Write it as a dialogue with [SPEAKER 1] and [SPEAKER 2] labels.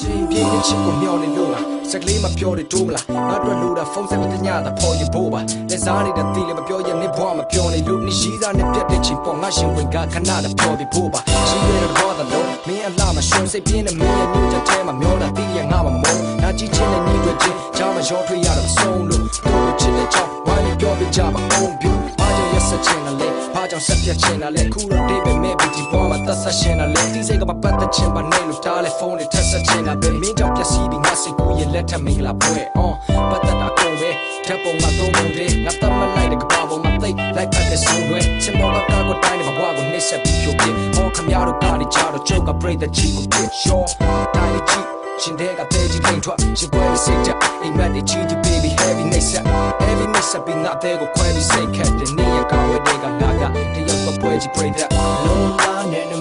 [SPEAKER 1] ချင်းပြင်းချစ်ကိုမျောနေလို့လားစကလေးမပြောတယ်တိုးမလားငါတို့လူတာဖုန်းဆက်မတညတာပေါ်ရဖို့ပါလက်စားနေတဲ့တီလည်းမပြောရင်နေဘွားမပြောနေလို့နေရှိသားနဲ့ပြတ်တဲ့ချင်းပေါ်ငါရှင်ဝင်ကခဏနဲ့ပြောပြီးဖို့ပါရှိရတဲ့ဘောတော့မင်းအလားမရှင်စိတ်ပြင်းတဲ့မင်းရဲ့ညှို့ချက်ထဲမှာမျောတာတီးရငါမမုန်းငါကြည့်ချင်းနဲ့ညီတွေချင်းချာမရောထွေးရတော့ဆုံးလို့တို့ချစ်တဲ့ချောင်းဝိုင်းပြောပြကြပါ ချင်တယ်လဲခုတော့ဒီပဲမဲ့ပြီးဒီပေါ်မှာသက်ဆက်ရှင်တယ်လဲဒီစိတ်ကမပတ်သက်ချင်ပါနဲ့လို့တားလဲဖုန်းနဲ့ထက်ဆက်ချင်တာပဲမင်းကြောင့်ပျက်စီးပြီးငါစိတ်ကူရဲ့လက်ထက်မင်္ဂလာပွဲအော်ပတ်သက်တာကုန်ပဲဓာတ်ပုံမှာသုံးပုံတွေငါတတ်မလိုက်တဲ့ကဘာပေါ်မှာသိလိုက်ပတ်တဲ့ဆုံးတွေချင်မောကကာကိုတိုင်းနဲ့ဘွားကိုနှိမ့်ဆက်ပြီးဖြိုပြဟောခမရတို့ပါနေကြတော့ချုပ်က break the cheek ကိုပြရှော့တိုင်းချီရှင်တဲ့ကတဲ့ကြီးထိန်ထွက်ရှင်ပွဲစိတ်ကြအိမ်မက်တွေချီတီ baby heavy night set heavy night set ပြီးငါတဲ့ကိုခွဲပြီးစိတ်ခက်တဲ့နေရကောင်းတဲ့ကငါ ကတယောက်ပွဲကြီး break that
[SPEAKER 2] လုံးလာနဲ့န